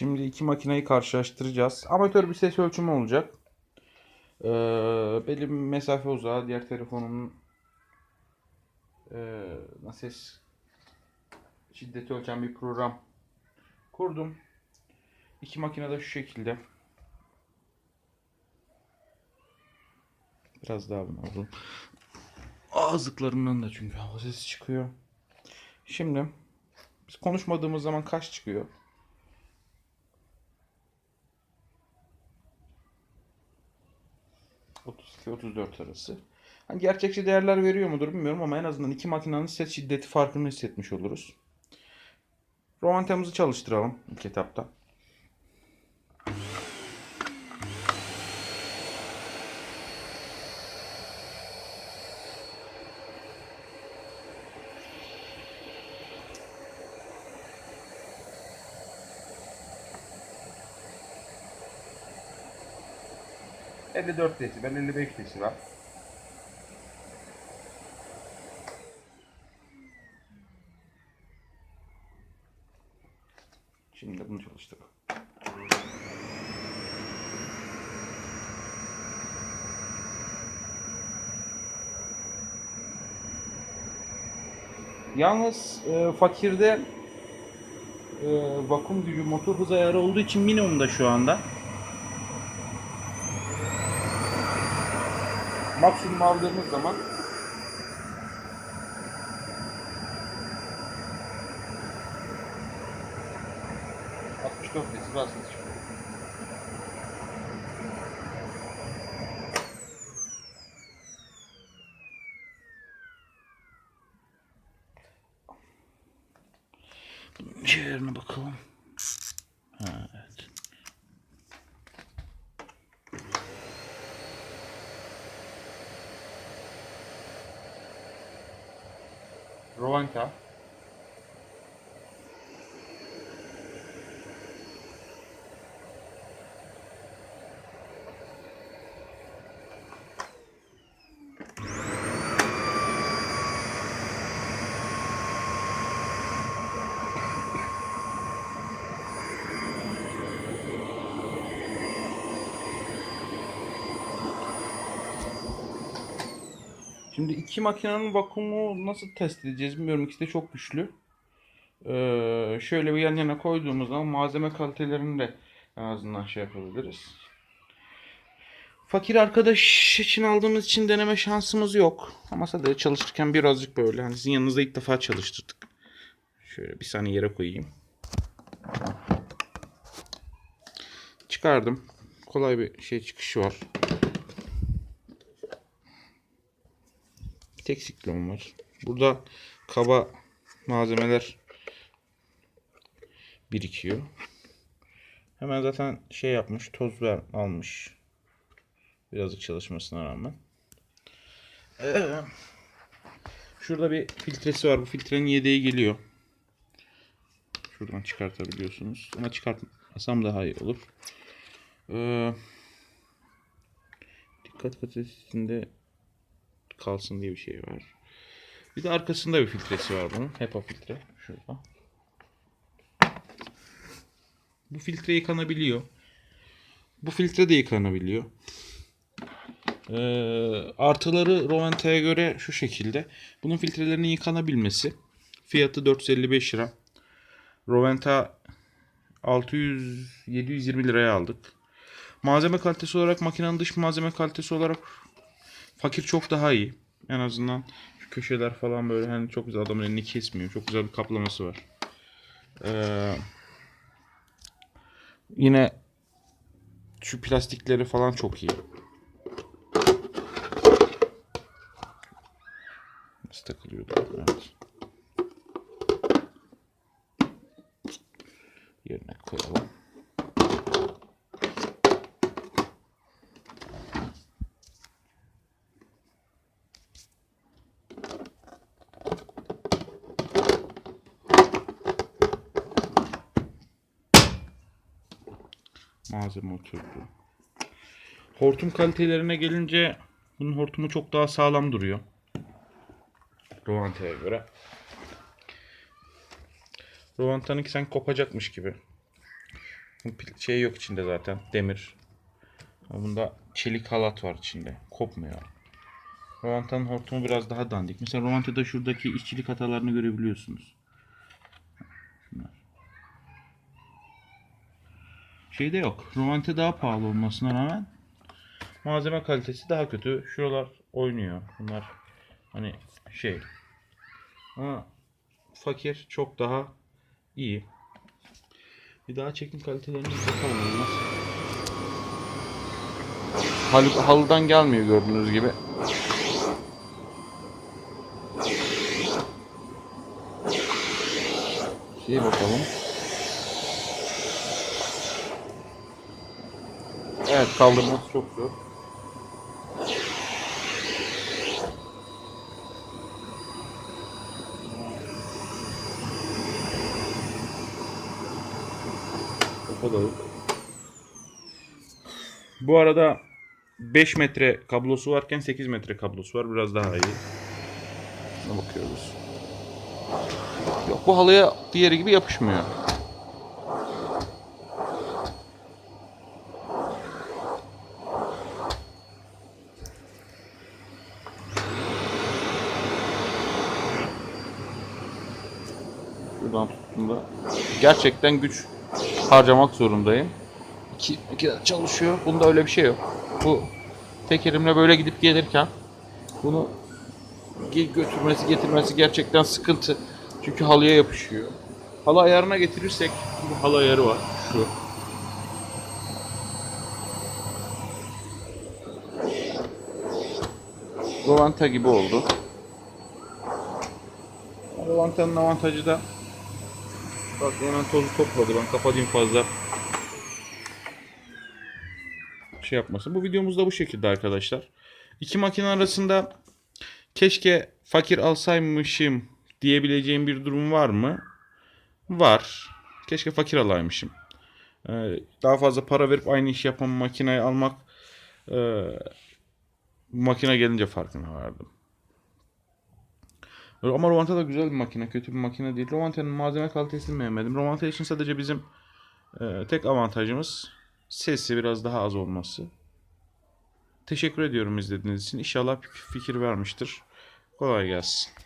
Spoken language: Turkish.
Şimdi iki makineyi karşılaştıracağız. Amatör bir ses ölçümü olacak. Ee, belli bir mesafe uzağı. Diğer telefonun ee, ses şiddeti ölçen bir program kurdum. İki makine de şu şekilde. Biraz daha bunu alalım. Ağızlıklarından da çünkü hava sesi çıkıyor. Şimdi biz konuşmadığımız zaman kaç çıkıyor? ...32-34 arası. Hani gerçekçi değerler veriyor mudur bilmiyorum ama en azından iki makinenin ses şiddeti farkını hissetmiş oluruz. Romantemızı çalıştıralım ilk etapta. ...54 desibel, 55 desibel. Şimdi de bunu çalıştıralım. Yalnız e, fakirde e, vakum gücü motor hız ayarı olduğu için minimumda şu anda. Maksimum aldığımız zaman ...64 desibel ses çıkıyor. Ciğerine bakalım. Rovanka. Şimdi iki makinenin vakumu nasıl test edeceğiz bilmiyorum. İkisi de çok güçlü. Ee, şöyle bir yan yana koyduğumuz zaman malzeme kalitelerini de en azından şey yapabiliriz. Fakir arkadaş için aldığımız için deneme şansımız yok. Ama sadece çalışırken birazcık böyle. Hani sizin yanınızda ilk defa çalıştırdık. Şöyle bir saniye yere koyayım. Çıkardım. Kolay bir şey çıkışı var. Tek siklon var. Burada kaba malzemeler birikiyor. Hemen zaten şey yapmış, toz ver, almış. Birazcık çalışmasına rağmen. Ee, şurada bir filtresi var. Bu filtrenin yedeği geliyor. Şuradan çıkartabiliyorsunuz. Ama çıkartmasam daha iyi olur. Ee, dikkat kalitesinde kalsın diye bir şey var. Bir de arkasında bir filtresi var bunun. HEPA filtre. Şurada. Bu filtre yıkanabiliyor. Bu filtre de yıkanabiliyor. Ee, artıları Roventa'ya göre şu şekilde. Bunun filtrelerinin yıkanabilmesi. Fiyatı 455 lira. Roventa 600-720 liraya aldık. Malzeme kalitesi olarak makinenin dış malzeme kalitesi olarak Fakir çok daha iyi. En azından şu köşeler falan böyle hani çok güzel adamın elini kesmiyor. Çok güzel bir kaplaması var. Ee, yine şu plastikleri falan çok iyi. Nasıl takılıyordu? Evet. Malzeme oturdu. Hortum kalitelerine gelince bunun hortumu çok daha sağlam duruyor. Rovanta'ya göre. Rovanta'nınki sen kopacakmış gibi. Şey yok içinde zaten. Demir. Bunda çelik halat var içinde. Kopmuyor. Rovanta'nın hortumu biraz daha dandik. Mesela Rovanta'da şuradaki işçilik hatalarını görebiliyorsunuz. Şeyde yok. Rovante daha pahalı olmasına rağmen malzeme kalitesi daha kötü. Şuralar oynuyor. Bunlar hani şey. Ama fakir çok daha iyi. Bir daha çekim kalitelerine bakalım olmaz. Halı, halıdan gelmiyor gördüğünüz gibi. Şeye bakalım. Evet kaldırması çok zor. Kapatalım. Bu arada 5 metre kablosu varken 8 metre kablosu var. Biraz daha iyi. Buna bakıyoruz. Yok bu halıya diğeri gibi yapışmıyor. Tuttuğumda gerçekten güç harcamak zorundayım. İki, iki çalışıyor. Bunda öyle bir şey yok. Bu tek elimle böyle gidip gelirken bunu götürmesi getirmesi gerçekten sıkıntı. Çünkü halıya yapışıyor. Halı ayarına getirirsek bu halı ayarı var. Şu. Rovanta gibi oldu. Rovanta'nın avantajı da Bak hemen tozu topladı. Ben kapatayım fazla şey yapmasın. Bu videomuz da bu şekilde arkadaşlar. İki makine arasında keşke fakir alsaymışım diyebileceğim bir durum var mı? Var. Keşke fakir alaymışım. Ee, daha fazla para verip aynı iş yapan makineyi almak e, makine gelince farkına vardım. Ama Rovanta da güzel bir makine. Kötü bir makine değil. Rovanta'nın malzeme kalitesini beğenmedim. Rovanta için sadece bizim e, tek avantajımız sesi biraz daha az olması. Teşekkür ediyorum izlediğiniz için. İnşallah fikir vermiştir. Kolay gelsin.